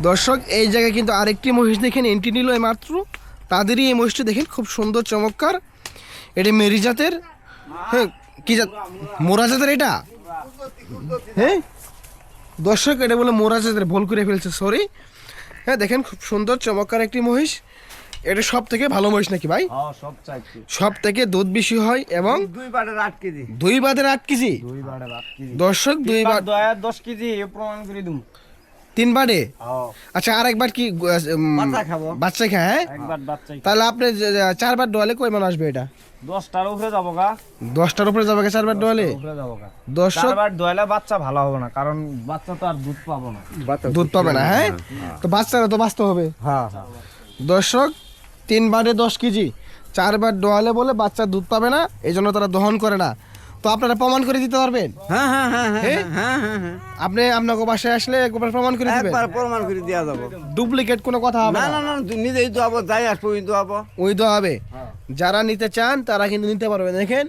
দর্শক এই জায়গায় কিন্তু আরেকটি মহিষ দেখেন এন্ট্রি নিল এই মাত্র তাদেরই এই মহিষটি দেখেন খুব সুন্দর চমৎকার। এটি মেরি জাতের হ্যাঁ কি জাত? মোরা জাতের এটা? হ্যাঁ? দর্শক এটা বলে মোরা জাতের ভুল করে ফেলছে সরি হ্যাঁ দেখেন খুব সুন্দর চমৎকার একটি মহিষ। এটা সব থেকে ভালো মহিষ নাকি ভাই? হ্যাঁ সব থেকে দুধ বেশি হয় এবং দুই বাটের আট কেজি। দুই বাদের আট কেজি? দর্শক দুই বার দশ কেজি প্রমাণ করে তিন বারে হ্যাঁ আচ্ছা আরেকবার কি বাচ্চা। খায় হ্যাঁ? তাহলে আপনি চারবার ডোয়ালে কই মান আসবে এটা? দশটার উপরে যাব গা। দশটার উপরে যাবে কি চারবার ডোয়ালে গা। দর্শক চারবার দোয়ালে বাচ্চা ভালো হবে না কারণ বাচ্চা তো আর দুধ পাবো না। দুধ পাবে না হ্যাঁ? তো বাচ্চারা তো বাঁচতে হবে। হ্যাঁ দর্শক তিন বারে দশ কেজি। চারবার ডোয়ালে বলে বাচ্চা দুধ পাবে না এই জন্য তারা দহন করে না। তো আপনারা প্রমাণ করে দিতে পারবেন? হ্যাঁ হ্যাঁ হ্যাঁ হ্যাঁ হ্যাঁ? হ্যাঁ হ্যাঁ হ্যাঁ। আপনি আপনাকে বাসায় আসলে একবার প্রমাণ করে দিবেন? একবার প্রমাণ করে দেওয়া যাব। ডুপ্লিকেট কোনো কথা হবে না না। না তুই নিজেই তো আবার যাই আসব কিন্তু আবার। ওই তো হবে। যারা নিতে চান তারা কিন্তু নিতে পারবে। দেখেন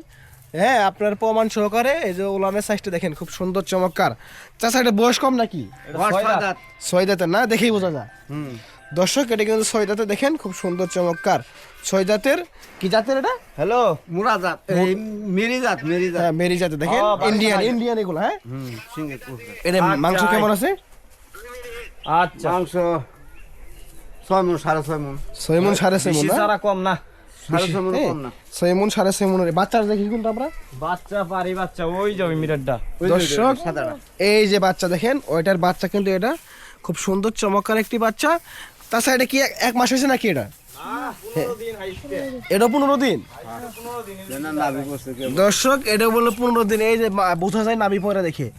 হ্যাঁ আপনার প্রমাণ সহকারে এই যে উলানের সাইজটা দেখেন খুব সুন্দর চমৎকার। চাষা এটা বয়স কম নাকি? ছয় দাঁতের না? দেখেই বোঝা যায়। হুম। দর্শক এটা কিন্তু ছয় দাঁতে দেখেন খুব সুন্দর চমৎকার। ছয় দাঁতের কি জাতের এটা? হ্যালো মেরি জাত মেরি জাত হ্যাঁ মেরি জাতের দেখেন ইন্ডিয়ান ইন্ডিয়ান এগুলো হ্যাঁ? এটা আচ্ছা, মাংস কেমন আছে? আচ্ছা। মাংস ছয় মন সাড়ে ছয় মন ছয় মন সাড়ে ছয় মন কম না। ছয় মন হ্যাঁ, কম না। ছয় মন সাড়ে ছয় মনের বাচ্চার দেখি কিন্তু আমরা? বাচ্চা পারি বাচ্চা ওই যাবে যে, ওই যে, দর্শক এই যে বাচ্চা দেখেন ওইটার বাচ্চা কিন্তু এটা খুব সুন্দর চমৎকার একটি বাচ্চা। তাছাড়া এটা কি এক- মাস হয়েছে নাকি এটা? এটা পনেরো দিন? দর্শক এটা বলল পনেরো দিন। এই যে বোঝা যায় নাবি পরে দেখে।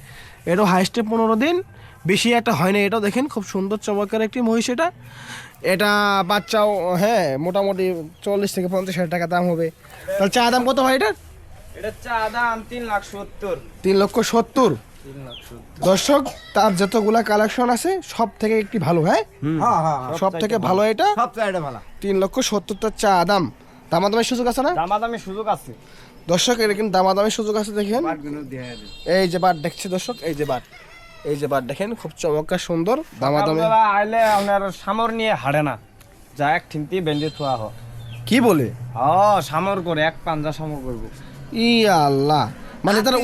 এটাও হাইস্টে পনেরো দিন। বেশি একটা হয় না এটাও দেখেন খুব সুন্দর চমৎকার একটি মহিষ এটা। এটা বাচ্চাও হ্যাঁ মোটামুটি চল্লিশ থেকে পঞ্চাশ হাজার টাকা দাম হবে। তাহলে চা দাম কত হয় এটা এটা চা দাম তিন লাখ সত্তর। তিন লক্ষ সত্তর। দর্শক তার যতগুলা কালেকশন আছে সব থেকে একটি ভালো হ্যাঁ? হ্যাঁ হ্যাঁ সব থেকে ভালো। এটা? সব চাইটা ভালো। তিন লক্ষ সত্তরটার চা দাম। দামাদামের সুযোগ আছে না? দামাদামি সুযোগ আছে। দর্শক এটা কিন্তু দামাদামের সুযোগ আছে দেখেন। এই যে বাট দেখছে দর্শক এই যে বাট এই যে বাট দেখেন খুব চমৎকার সুন্দর দামাদামে। আইলে আপনার সামর নিয়ে হাড়ে না। যা এক ঠিনতি বেঁধে থোয়া হ। কি বলে? হ সামর করে এক পাঞ্জা সামর করব। ই আল্লাহ। মানে তার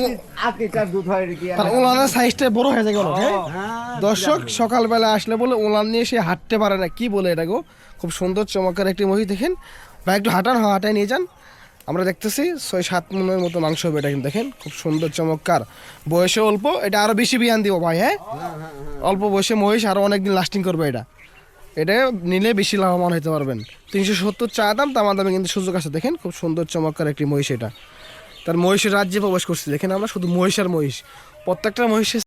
তার ওলানের সাইজটা বড় হয়ে যায় হ্যাঁ? হ্যাঁ দর্শক সকালবেলা আসলে বলে ওলান নিয়ে সে হাঁটতে পারে না। কি বলে এটা গো? খুব সুন্দর চমৎকার একটি মহিষ দেখেন। বা একটু হাঁটান হ্যাঁ হাঁটায় নিয়ে যান। আমরা দেখতেছি ছয় সাত মনের মতো মাংস হবে এটা কিন্তু দেখেন? খুব সুন্দর চমৎকার। বয়সে অল্প এটা আরও বেশি বিয়ান দিব ভাই হ্যাঁ? অল্প বয়সে মহিষ আরও অনেকদিন লাস্টিং করবে এটা। এটা নিলে বেশি লাভবান হতে পারবেন। তিনশো সত্তর চা দাম তামার দামে কিন্তু সুযোগ আছে দেখেন? খুব সুন্দর চমৎকার একটি মহিষ এটা। তার মহিষের রাজ্যে প্রবেশ করছে। যেখানে আমরা শুধু মহিষ আর মহিষ। প্রত্যেকটা মহিষের